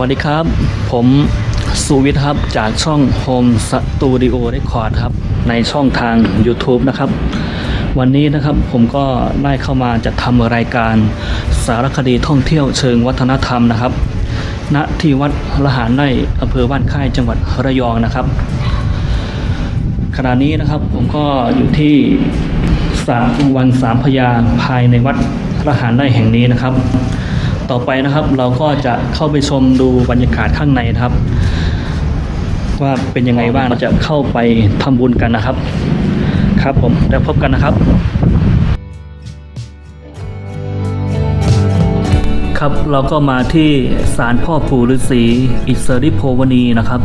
วัสดีครับ ผมสุวิทย์ครับจากช่อง Home Studio Record ครับ ในช่องทาง YouTube นะครับ วันนี้นะครับผมก็ได้เข้ามาจะทำรายการสารคดีท่องเที่ยวเชิงวัฒนธรรมนะครับ ณที่วัดละหารในอำเภอบ้านค่ายจังหวัดระยองนะครับ ขณะนี้นะครับผมก็อยู่ที่สามวันสามพยาภายในวัดละหารในแห่งนี้นะครับ ต่อไปนะครับเราก็จะเข้าไปชมดูบรรยากาศข้างในนะครับ ว่าเป็นยังไงบ้างเราจะเข้าไปทำบุญกันนะครับ ครับผมแล้วพบกันนะครับ ครับเราก็มาที่ศาลพ่อปู่ฤาษีอิสริโพวนีนะครับ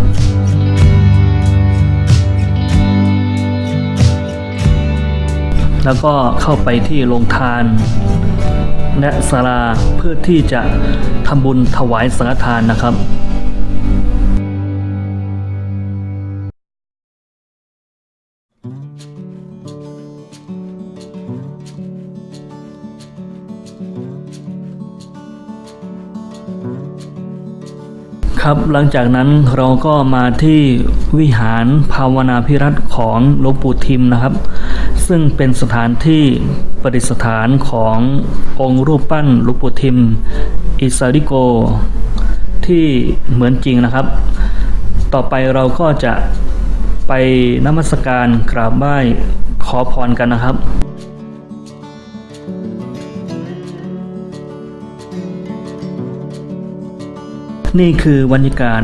แล้วก็เข้าไปที่โรงทาน และศาลาเพื่อที่จะทำบุญถวายสังฆทานนะครับ ครับหลังจากนั้นเราก็มาที่วิหารภาวนาพิรัตของหลวงปู่ทิมนะครับ ซึ่งเป็นสถานที่ประดิษฐานขององค์รูปปั้นหลวงปู่ทิม อิสาริโก ที่เหมือนจริงนะครับ ต่อไปเราก็จะไปนมัสการกราบไหว้ขอพรกันนะครับ นี่คือบรรยากาศ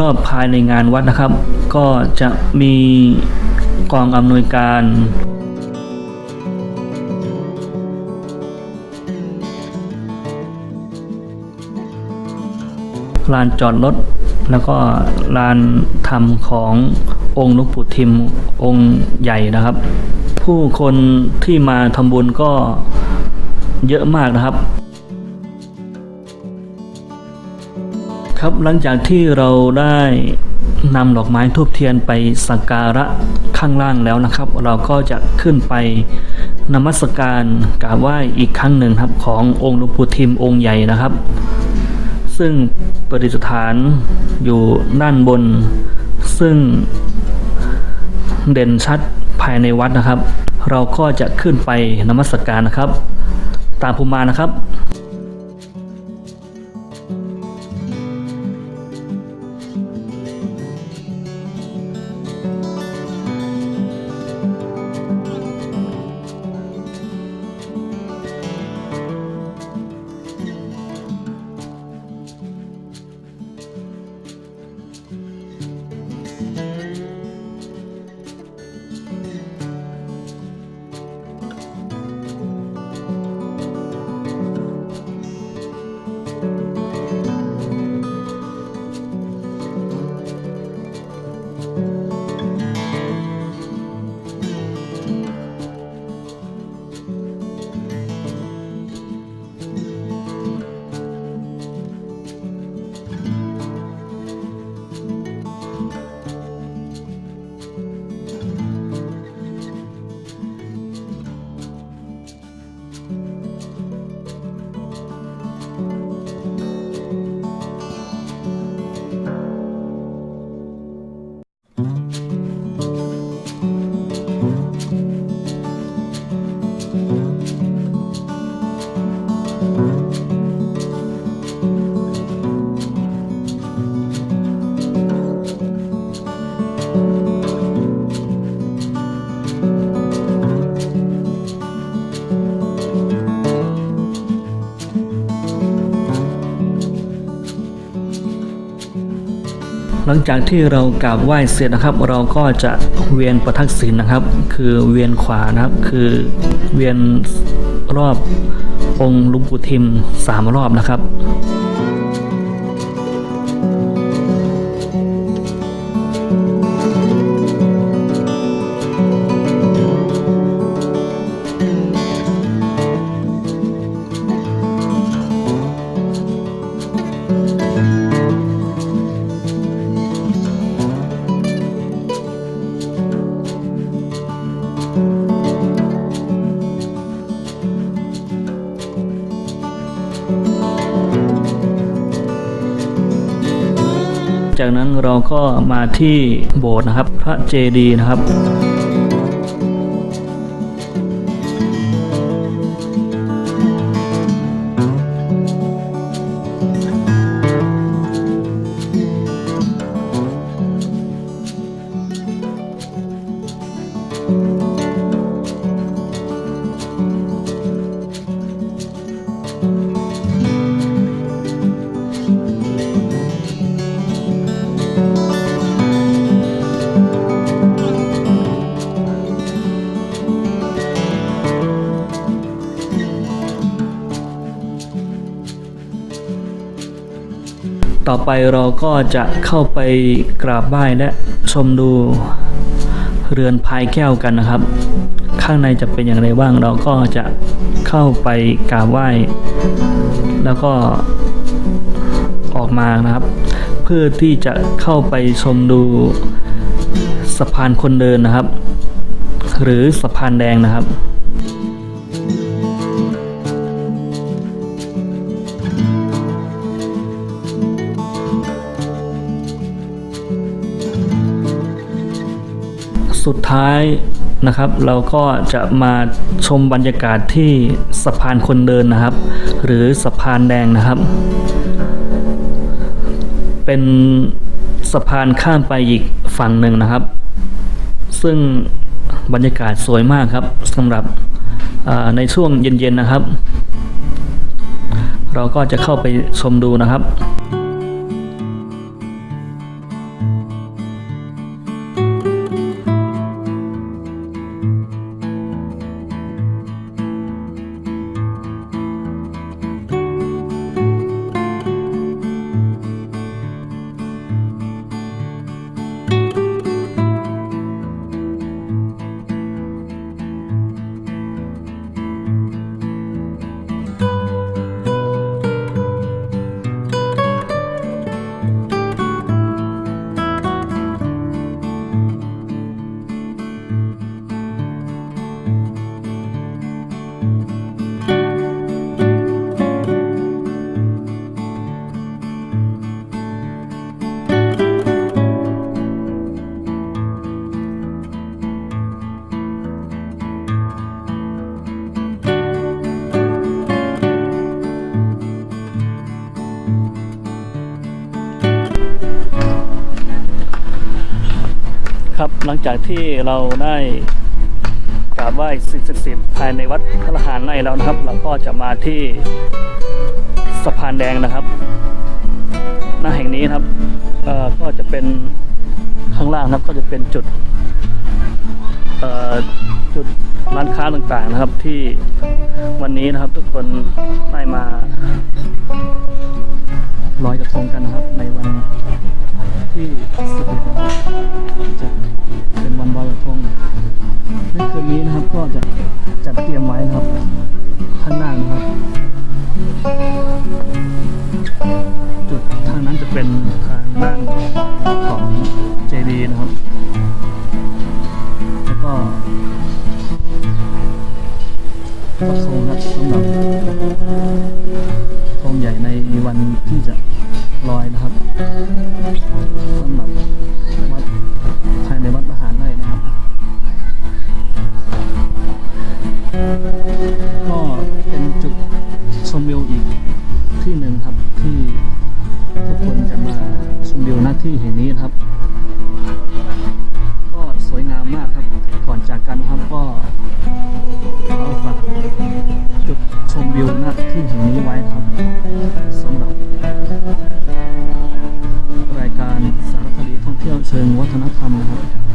รอบๆภายในงานวัดนะครับ ก็จะมีกองอำนวยการลานจอดรถแล้วก็ลานธรรมขององค์หลวงปู่ทิมองค์ใหญ่นะครับ ผู้คนที่มาทำบุญก็เยอะมากนะครับ ครับหลังจากที่เราได้นำดอกไม้ทูบเทียนไปสักการะข้างล่างแล้วนะครับ เราก็จะขึ้นไปนมัสการกราบไหว้อีกครั้งหนึ่งครับขององค์หลวงปู่ทิมองค์ใหญ่นะครับ ซึ่งประดิษฐานอยู่ด้านบน ซึ่งเด่นชัดภายในวัดนะครับ เราก็จะขึ้นไปนมัสการนะครับ ตามภูมิมานะครับ หลังจากที่เรากราบไหว้เสร็จนะครับ เราก็จะเวียนประทักษิณนะครับ คือเวียนขวานะครับ คือเวียนรอบองค์ลุงปู่ทิมสามรอบนะครับ จากนั้นเราก็มาที่โบสถ์นะครับ พระเจดีย์นะครับ ต่อไปเราก็จะเข้าไปกราบไหว้และชมดูเรือนพายแก้วกันนะครับ ข้างในจะเป็นอย่างไรบ้างเราก็จะเข้าไปกราบไหว้ แล้วก็ออกมานะครับ เพื่อที่จะเข้าไปชมดูสะพานคนเดินนะครับ หรือสะพานแดงนะครับ สุดท้ายนะครับ เราก็จะมาชมบรรยากาศที่สะพานคนเดินนะครับ หรือสะพานแดงนะครับ เป็นสะพานข้ามไปอีกฝั่งหนึ่งนะครับ ซึ่งบรรยากาศสวยมากครับสำหรับในช่วงเย็นๆนะครับ เราก็จะเข้าไปชมดูนะครับ หลังจากที่เราได้กราบไหว้สิ่งศักดิ์สิทธิ์ภายในวัดพระหานในแล้วนะครับ เราก็จะมาที่สะพานแดงนะครับ หน้าแห่งนี้นะครับก็จะเป็นข้างล่างนะครับก็จะเป็นจุดจุดร้านค้าต่างๆนะครับที่วันนี้นะครับทุกคนได้มา ลอยกระทงกันนะครับ ในวันที่11นะครับจะเป็นวันลอยกระทงในคืนนี้นะครับก็จะจัดเตรียมไว้นะครับข้างหน้านะครับ จุดทางนั้นจะเป็นทางด้านของเจดีนะครับ แล้วก็กระ ที่จะลอยนะครับสำหรับวัดภายในวัดปหารไร่นะครับ ก็เป็นจุดชมวิวอีกที่หนึ่งครับที่ทุกคนจะมาชมวิวหน้าที่แห่งนี้ครับ เชิงวัฒนธรรมนะครับ